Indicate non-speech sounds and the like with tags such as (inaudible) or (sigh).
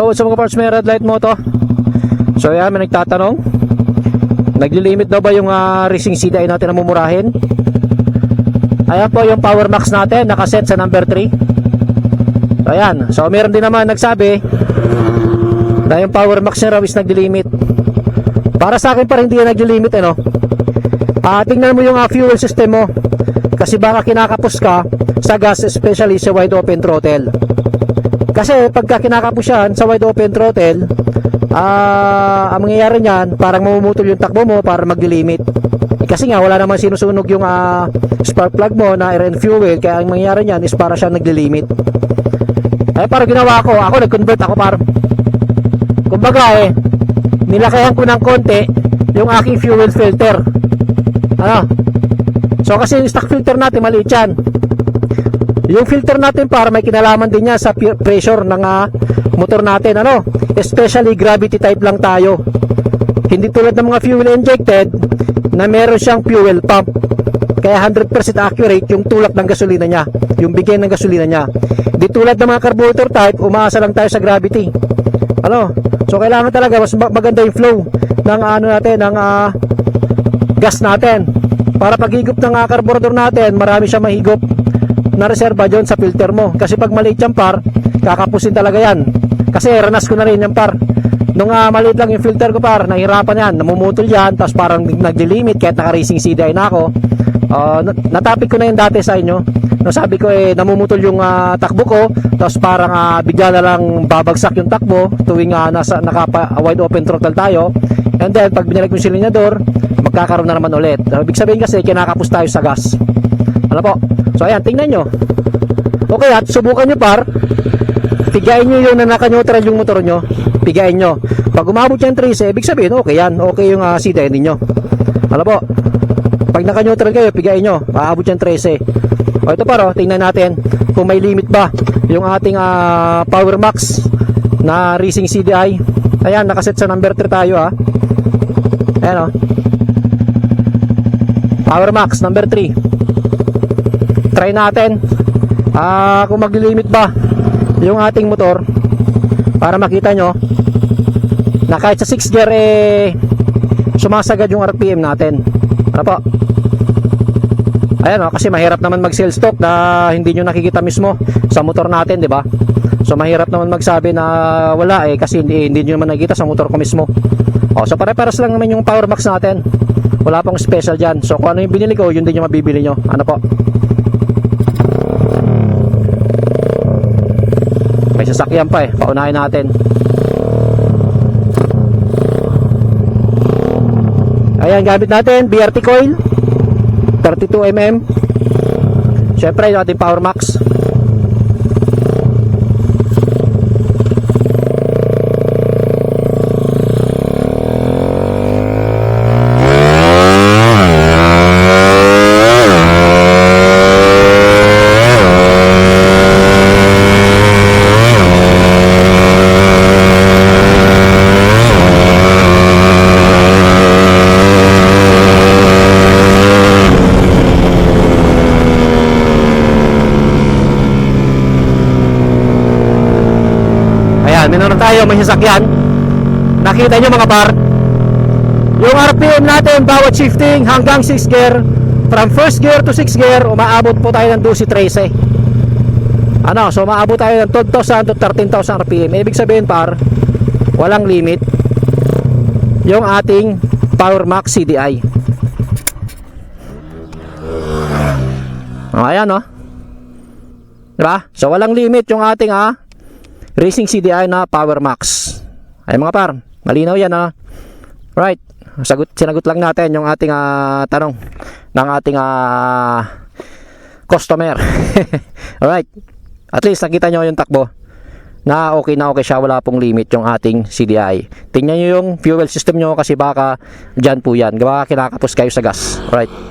So, sa mga parts may red light mo to. So, yan, may nagtatanong. Naglilimit daw ba yung ah, racing CDI natin na mumurahin? Ayan po yung Power Max natin, nakaset sa number 3. So, ayan. So, meron din naman nagsabi na yung Power Max niya raw is naglilimit. Para sa akin pa hindi yan naglilimit, ano? Ah, tingnan mo yung ah, fuel system mo. Kasi baka kinakapos ka sa gas, especially sa wide open throttle. Kasi pagka kinakapos yan sa wide open throttle, ah, ang mangyayari niyan, parang mamumutol yung takbo mo para mag-limit. Eh, kasi nga, wala naman sinusunog yung ah, spark plug mo na air and fuel, kaya ang mangyayari niyan is para siya nag-limit. Ay, para ginawa ko, ako nag-convert ako para, kumbaga eh, nilakayan ko ng konti yung aking fuel filter. Ano? So kasi yung stock filter natin maliit yan. Yung filter natin para may kinalaman din niya sa pressure ng ah, motor natin. Ano? Especially gravity type lang tayo. Hindi tulad ng mga fuel injected na meron siyang fuel pump. Kaya 100% accurate yung tulak ng gasolina niya. Yung bigay ng gasolina niya. Di tulad ng mga carburetor type, umaasa lang tayo sa gravity. Ano? So kailangan talaga mas ma- maganda yung flow ng ano natin, ng ah, gas natin. Para pag higop ng uh, carburetor natin, marami siya mahigop na reserva dyan sa filter mo. Kasi pag maliit yung par, kakapusin talaga yan. Kasi ranas ko na rin yung par. Nung ah, maliit lang yung filter ko par, nahirapan yan, namumutol yan, tapos parang nagli-limit kahit naka-racing CDI na ako. Uh, natapik ko na yung dati sa inyo. No, sabi ko eh, namumutol yung ah, takbo ko, tapos parang ah, bigla na lang babagsak yung takbo tuwing ah, nasa nakapa, wide open throttle tayo. And then, pag binalik mo yung silindador, magkakaroon na naman ulit. Uh, ibig sabihin kasi, kinakapos tayo sa gas. Ano po? So, ayan, tingnan nyo. Okay, at subukan nyo par. Pigain nyo yung na naka-neutral yung motor nyo. Pigain nyo. Pag umabot yung 13, ibig sabihin, okay yan. Okay yung uh, CDI ninyo. Ano po? Pag naka-neutral kayo, pigain nyo. Maabot yung 13. O ito paro, tingnan natin kung may limit ba yung ating ah, Power Max na racing CDI. Ayan, nakaset sa number 3 tayo ha. Ayan o. Power Max number 3. Try natin. Ah, kung maglilimit ba yung ating motor para makita nyo na kahit sa 6 gear eh sumasagad yung RPM natin. Ano po? Ayan o, kasi mahirap naman mag sell stock na hindi nyo nakikita mismo sa motor natin, di ba? So mahirap naman magsabi na wala eh kasi hindi, hindi nyo naman nakikita sa motor ko mismo. O, so pare-paras lang naman yung Power Max natin. Wala pong special dyan. So kung ano yung binili ko, yun din yung mabibili nyo. Ano po? Sasakyan pa eh. Paunahin natin. Ayan, gamit natin. BRT coil. 32mm. Siyempre, yung ating Power Max. Ayan, may sasakyan. Nakita nyo mga par. Yung RPM natin, bawat shifting hanggang 6 gear. From first gear to 6 gear, umaabot po tayo ng 12-13. Ano, so umaabot tayo ng 12,000 to 13,000 RPM. Ibig sabihin par, walang limit. Yung ating Power Max CDI. Oh, ayan oh. Diba? So walang limit yung ating ah, Racing CDI na Power Max. Ay mga par, malinaw yan ha. Right. Sagot, sinagot lang natin yung ating ah, tanong ng ating ah, customer. (laughs) Alright. At least nakita nyo yung takbo na okay na okay siya, wala pong limit yung ating CDI. Tingnan nyo yung fuel system nyo kasi baka dyan po yan. Baka kinakapos kayo sa gas. Alright.